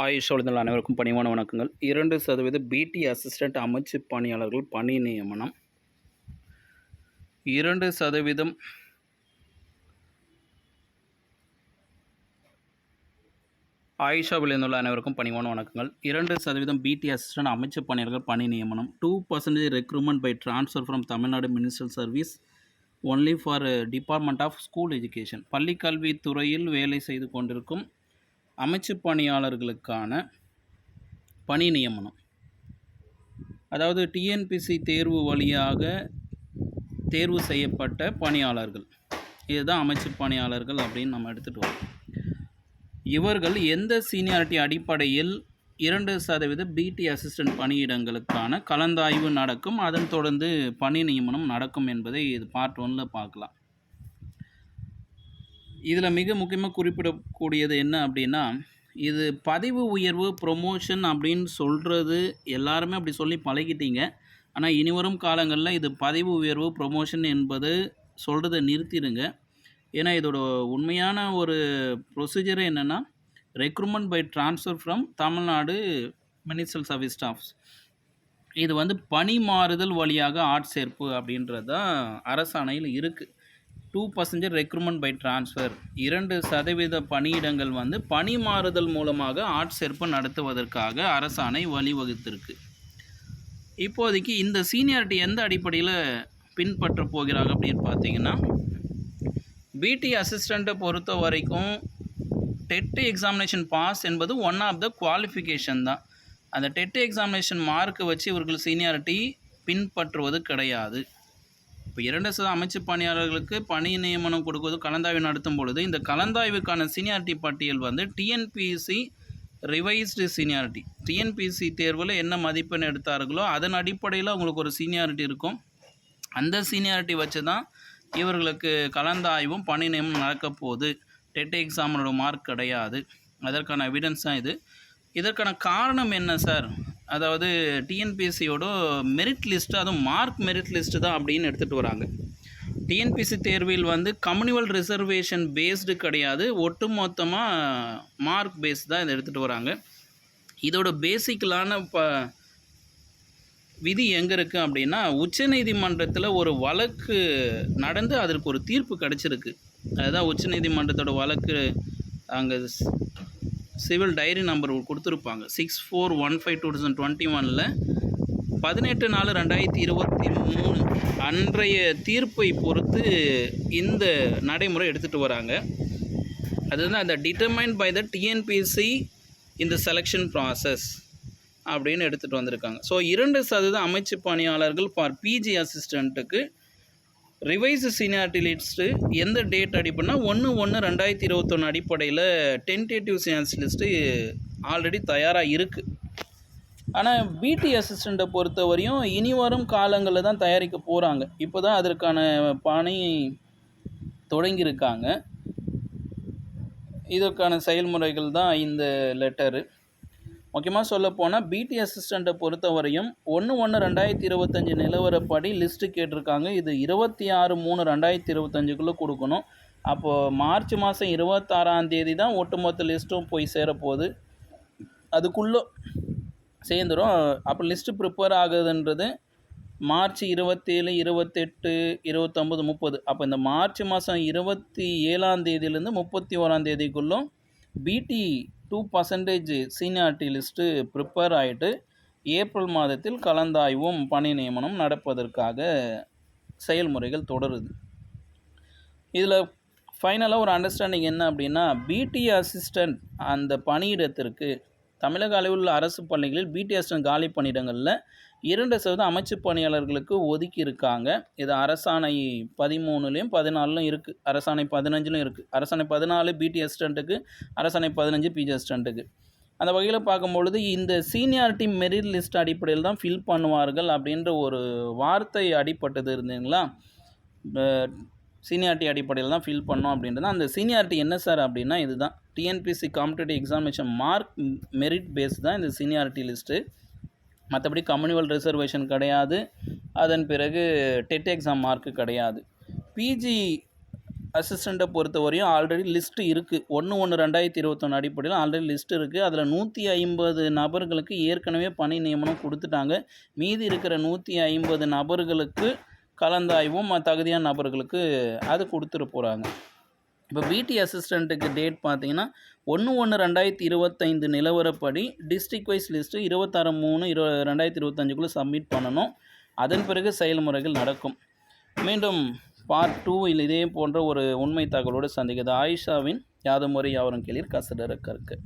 ஆயுஷ் ஒழுந்தல் அனைவருக்கும் பணிவான வணக்கங்கள். இரண்டு சதவீத பிடி அசிஸ்டன்ட் அமைச்சு பணியாளர்கள் பணி நியமனம். இரண்டு சதவீதம் ஆயிஷா விளைந்துள்ள அனைவருக்கும் பணிவான வணக்கங்கள். இரண்டு சதவீதம் பிடி அசிஸ்டன்ட் அமைச்சு பணியாளர்கள் பணி நியமனம். Two percentage recruitment by transfer from Tamil Nadu ministerial service only for department of school education பள்ளிக்கல்வித் துறையில் வேலை செய்து கொண்டிருக்கும் அமைச்சு பணியாளர்களுக்கான பணி நியமனம். அதாவது டிஎன்பிசி தேர்வு வழியாக தேர்வு செய்யப்பட்ட பணியாளர்கள். இதுதான் அமைச்சு பணியாளர்கள் அப்படின்னு நம்ம எடுத்துகிட்டு வரோம். இவர்கள் எந்த சீனியாரிட்டி அடிப்படையில் இரண்டு சதவீத பிடி அசிஸ்டன்ட் பணியிடங்களுக்கான கலந்தாய்வு நடக்கும் அதன் தொடர்ந்து பணி நியமனம் நடக்கும் என்பதை இது பார்ட் ஒன்னில் பார்க்கலாம். இதில் மிக முக்கியமாக குறிப்பிடக்கூடியது என்ன அப்படின்னா இது பதிவு உயர்வு ப்ரொமோஷன் அப்படின்னு சொல்கிறது எல்லாருமே அப்படி சொல்லி பழகிட்டீங்க. ஆனால் இனிவரும் காலங்களில் இது பதிவு உயர்வு ப்ரொமோஷன் என்பது சொல்கிறத நிறுத்திடுங்க. ஏன்னா இதோட உண்மையான ஒரு ப்ரொசீஜரே என்னென்னா recruitment by transfer from Tamil Nadu ministerial service staffs இது வந்து பணி மாறுதல் வழியாக ஆட்சேர்ப்பு அப்படின்றது தான் அரசாணையில் இருக்குது two percentage recruitment by transfer இரண்டு சதவீத பணியிடங்கள் வந்து பணி மாறுதல் மூலமாக ஆட்சேர்ப்பு நடத்துவதற்காக அரசாணை வழிவகுத்திருக்கு. இப்போதைக்கு இந்த சீனியாரிட்டி எந்த அடிப்படையில் பின்பற்ற போகிறாங்க அப்படின்னு பார்த்தீங்கன்னா பிடி அசிஸ்டண்ட்டை பொறுத்த வரைக்கும் டெட்டு எக்ஸாமினேஷன் பாஸ் என்பது ஒன் ஆஃப் த குவாலிஃபிகேஷன் தான். அந்த டெட்டு எக்ஸாமினேஷன் மார்க்கை வச்சு இவர்கள் சீனியாரிட்டி பின்பற்றுவது கிடையாது. இப்போ இரண்டு சத அமைச்சு பணியாளர்களுக்கு பணி நியமனம் கொடுக்குவது கலந்தாய்வு நடத்தும் பொழுது இந்த கலந்தாய்வுக்கான சீனியாரிட்டி பட்டியல் வந்து டிஎன்பிசி ரிவைஸ்டு சீனியாரிட்டி டிஎன்பிசி தேர்வில் என்ன மதிப்பெண் எடுத்தார்களோ அதன் அடிப்படையில் அவங்களுக்கு ஒரு சீனியாரிட்டி இருக்கும். அந்த சீனியாரிட்டி வச்சு தான் இவர்களுக்கு கலந்தாய்வும் பணி நியமனம் நடக்க போகுது. டெட் எக்ஸாமனோட மார்க் கிடையாது. அதற்கான எவிடன்ஸ் தான் இது. இதற்கான காரணம் என்ன சார் அதாவது டிஎன்பிஎஸ்சியோட மெரிட் லிஸ்ட்டு அதுவும் மார்க் மெரிட் லிஸ்ட்டு தான் அப்படின்னு எடுத்துகிட்டு வராங்க. டிஎன்பிசி தேர்வில் வந்து கம்யூனிவல் ரிசர்வேஷன் பேஸ்டு கிடையாது. ஒட்டுமொத்தமாக மார்க் பேஸ் தான் இதை எடுத்துகிட்டு வராங்க. இதோட பேசிக்கலான ப விதி எங்கே இருக்குது அப்படின்னா உச்சநீதிமன்றத்தில் ஒரு வழக்கு நடந்து அதற்கு ஒரு தீர்ப்பு கிடச்சிருக்கு. அதுதான் உச்சநீதிமன்றத்தோட வழக்கு. அங்கே சிவில் டைரி நம்பர் கொடுத்துருப்பாங்க. Six four one five two thousand twenty ஒனில் பதினெட்டு நாலு ரெண்டாயிரத்தி இருபத்தி மூணு அன்றைய தீர்ப்பை பொறுத்து இந்த நடைமுறை எடுத்துகிட்டு வராங்க. அதுதான் அந்த டிட்டர்மைன்ட் பை த டிஎன்பிசி இந்த செலெக்ஷன் ப்ராசஸ் அப்படின்னு எடுத்துகிட்டு வந்திருக்காங்க. ஸோ இரண்டு சதவீத அமைச்சு பணியாளர்கள் ஃபார் பிஜி அசிஸ்டண்ட்டுக்கு ரிவைஸ் சீனியாரிட்டி லிஸ்ட்டு எந்த டேட் அடிப்படைனா ஒன்று ஒன்று ரெண்டாயிரத்தி இருபத்தொன்று அடிப்படையில் டென்டேட்டிவ் சீனியாரிட்டி லிஸ்ட்டு ஆல்ரெடி தயாராக இருக்குது ஆனால் பிடி அசிஸ்டண்ட்டை பொறுத்தவரையும் இனி வரும் காலங்களில் தான் தயாரிக்க போகிறாங்க இப்போ தான் அதற்கான பணி தொடங்கியிருக்காங்க. இதற்கான செயல்முறைகள் தான் இந்த லெட்டரு முக்கியமாக சொல்ல போனால் பிடி அசிஸ்டண்ட்டை பொறுத்தவரையும் ஒன்று ஒன்று ரெண்டாயிரத்தி இருபத்தஞ்சி நிலவரப்படி லிஸ்ட்டு கேட்டிருக்காங்க. இது இருபத்தி ஆறு மூணு ரெண்டாயிரத்தி இருபத்தஞ்சுக்குள்ளே கொடுக்கணும். அப்போது மார்ச் மாதம் இருபத்தாறாம் தேதி தான் ஒட்டுமொத்த லிஸ்ட்டும் போய் சேரப்போகுது. அதுக்குள்ளே சேர்ந்துடும் அப்போ லிஸ்ட்டு ப்ரிப்பேர் ஆகுதுன்றது மார்ச் இருபத்தேழு இருபத்தெட்டு இருபத்தொம்பது முப்பது. அப்போ இந்த மார்ச் மாதம் இருபத்தி ஏழாம் தேதியிலேருந்து முப்பத்தி ஓராம் தேதிக்குள்ளும் BT two percentage seniority list prepare ஆகிட்டு ஏப்ரல் மாதத்தில் கலந்தாய்வும் பணி நியமனம் நடப்பதற்காக செயல்முறைகள் தொடருது. இதில் ஃபைனலாக ஒரு அண்டர்ஸ்டாண்டிங் என்ன அப்படின்னா பிடி அசிஸ்டண்ட் அந்த பணியிடத்திற்கு தமிழக அளவில் உள்ள அரசு பள்ளிகளில் பிடிஎஸ்டன் காலி பணியிடங்களில் இரண்டு சதவீதம் அமைச்சு பணியாளர்களுக்கு ஒதுக்கி இருக்காங்க இது அரசாணை பதிமூணுலேயும் பதினாலும் இருக்குது அரசாணை பதினஞ்சிலும் இருக்குது அரசாணை பதினாலு பிடி அசிஸ்டண்ட்டுக்கு அரசாணை பதினஞ்சு பிஜி அசிஸ்டண்ட்டுக்கு அந்த வகையில் பார்க்கும்பொழுது இந்த சீனியாரிட்டி மெரிட் லிஸ்ட் அடிப்படையில் தான் ஃபில் பண்ணுவார்கள் அப்படின்ற ஒரு வார்த்தை அடிப்பட்டது இருந்தீங்களா சீனியாரிட்டி அடிப்படையில் தான் ஃபில் பண்ணோம் அப்படின்றது அந்த சீனியாரிட்டி என்ன சார் அப்படின்னா இதுதான். TNPSC competitive examination mark merit base தான் இந்த சீனியாரிட்டி லிஸ்ட்டு மற்றபடி கம்யூனிவல் ரிசர்வேஷன் கிடையாது. அதன் பிறகு டெட் எக்ஸாம் மார்க்கு கிடையாது. பிஜி அசிஸ்டண்ட்டை பொறுத்தவரையும் ஆல்ரெடி லிஸ்ட்டு இருக்குது ஒன்று ஒன்று ரெண்டாயிரத்தி இருபத்தொன்று அடிப்படையில் ஆல்ரெடி லிஸ்ட் இருக்குது அதில் நூற்றி ஐம்பது நபர்களுக்கு ஏற்கனவே பணி நியமனம் கொடுத்துட்டாங்க. மீதி இருக்கிற நூற்றி ஐம்பது நபர்களுக்கு கலந்தாய்வும் தகுதியான நபர்களுக்கு அது கொடுத்துட்டு போகிறாங்க இப்போ பிடி அசிஸ்டண்ட்டுக்கு டேட் பார்த்தீங்கன்னா ஒன்று ஒன்று ரெண்டாயிரத்தி இருபத்தைந்து நிலவரப்படி டிஸ்ட்ரிக் வைஸ் லிஸ்ட்டு இருபத்தாறு மூணு இரு ரெண்டாயிரத்தி இருபத்தஞ்சுக்குள்ளே சப்மிட் பண்ணணும். அதன் பிறகு செயல்முறைகள் நடக்கும். மீண்டும் பார்ட் டூவில் இதே போன்ற ஒரு உண்மை தகவலோடு சந்திக்கிறது. ஆயிஷாவின் யாதும் முறை யாவரும் கேளிர் கசடர கருக்கு.